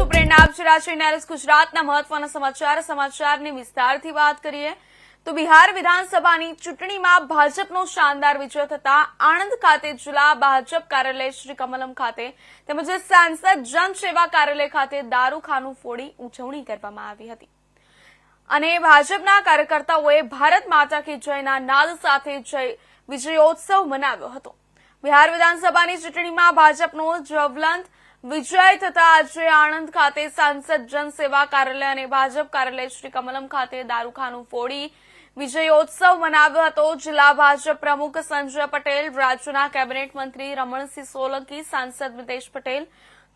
છું. પ્રેરણા આપ છે રાષ્ટ્રીય ન્યાયાલય ગુજરાતના મહત્વના સમાચાર. સમાચારની વિસ્તારથી વાત કરીએ તો બિહાર વિધાનસભાની ચૂંટણીમાં ભાજપનો શાનદાર વિજય થતા આણંદ ખાતે જિલ્લા ભાજપ કાર્યાલય શ્રી કમલમ ખાતે તેમજ સાંસદ જનસેવા કાર્યાલય ખાતે દારૂખાનું ફોડી ઉજવણી કરવામાં આવી હતી. અને ભાજપના કાર્યકર્તાઓએ ભારત માતા કે જયના નાદ સાથે જય વિજયોત્સવ મનાવ્યો હતો. બિહાર વિધાનસભાની ચૂંટણીમાં ભાજપનો જ્વલંત વિજય થતા આજે આણંદ ખાતે સાંસદ જનસેવા કાર્યાલય અને ભાજપ કાર્યાલય શ્રી કમલમ ખાતે દારૂખાનું ફોડી વિજયોત્સવ મનાવ્યો હતો. જિલ્લા ભાજપ પ્રમુખ સંજય પટેલ, રાજ્યના કેબિનેટ મંત્રી રમણસિંહ સોલંકી, સાંસદ મિતેશ પટેલ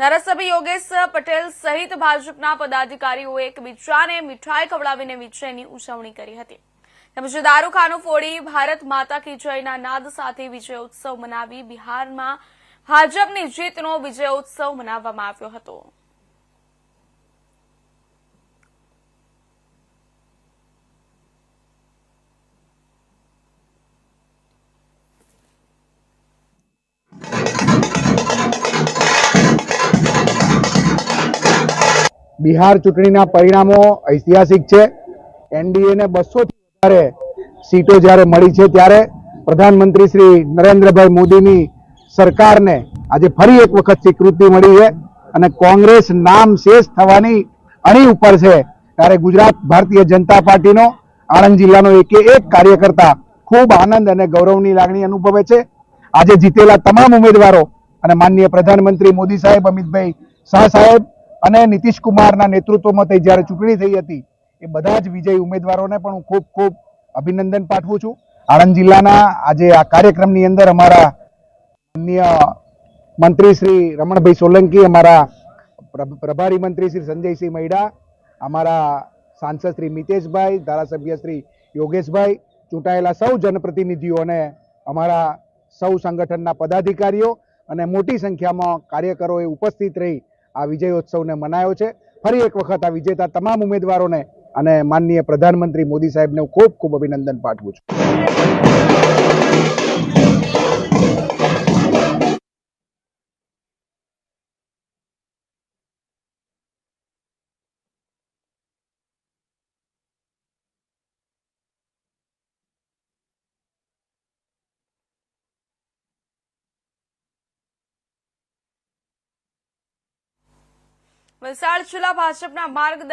ધારાસભ્ય યોગેશ પટેલ સહિત ભાજપના પદાધિકારીઓએ એકબીજાને મીઠાઈ ખવડાવીને વિજયની ઉજવણી કરી હતી. તેમજ દારૂખાનું ફોડી ભારત માતા કી જયના નાદ સાથે વિજયોત્સવ મનાવી બિહારમાં ભાજપની જીતનો વિજયોત્સવ મનાવવામાં આવ્યો હતો. બિહાર ચૂંટણીના પરિણામો ઐતિહાસિક છે. એનડીએને બસોથી વધારે સીટો જ્યારે મળી છે ત્યારે પ્રધાનમંત્રી શ્રી નરેન્દ્રભાઈ મોદીની સરકારને આજે ફરી એક વખત સ્વીકૃતિ મળી છે અને કોંગ્રેસ નામ શેષ થવાની અણી ઉપર છે. ત્યારે ગુજરાત ભારતીય જનતા પાર્ટીનો આણંદ જિલ્લાનો એકે એક કાર્યકર્તા ખૂબ આનંદ અને ગૌરવની લાગણી અનુભવે છે. આજે જીતેલા તમામ ઉમેદવારો અને માનનીય પ્રધાનમંત્રી મોદી સાહેબ, અમિતભાઈ શાહ સાહેબ અને નીતિશકુમારના નેતૃત્વમાં થઈ જ્યારે ચૂંટણી થઈ હતી, એ બધા જ વિજયી ઉમેદવારોને પણ હું ખૂબ ખૂબ અભિનંદન પાઠવું છું. આણંદ જિલ્લાના આજે આ કાર્યક્રમની અંદર અમારા માનનીય મંત્રી શ્રી રમણભાઈ સોલંકી, અમારા પ્ર- પ્રભારી મંત્રી શ્રી સંજયસિંહ મૈડા, અમારા સાંસદ શ્રી મિતેશભાઈ, ધારાસભ્ય શ્રી યોગેશભાઈ, ચૂંટાયેલા સૌ જનપ્રતિનિધિઓ અને અમારા સૌ સંગઠનના પદાધિકારીઓ અને મોટી સંખ્યામાં કાર્યકરોએ ઉપસ્થિત રહી આ વિજયોત્સવને મનાયો છે. ફરી એક વખત આ વિજેતા તમામ ઉમેદવારોને અને માનનીય પ્રધાનમંત્રી મોદી સાહેબને ખૂબ ખૂબ અભિનંદન પાઠવું છું. વલસાડ જિલ્લા ભાજપના માર્ગ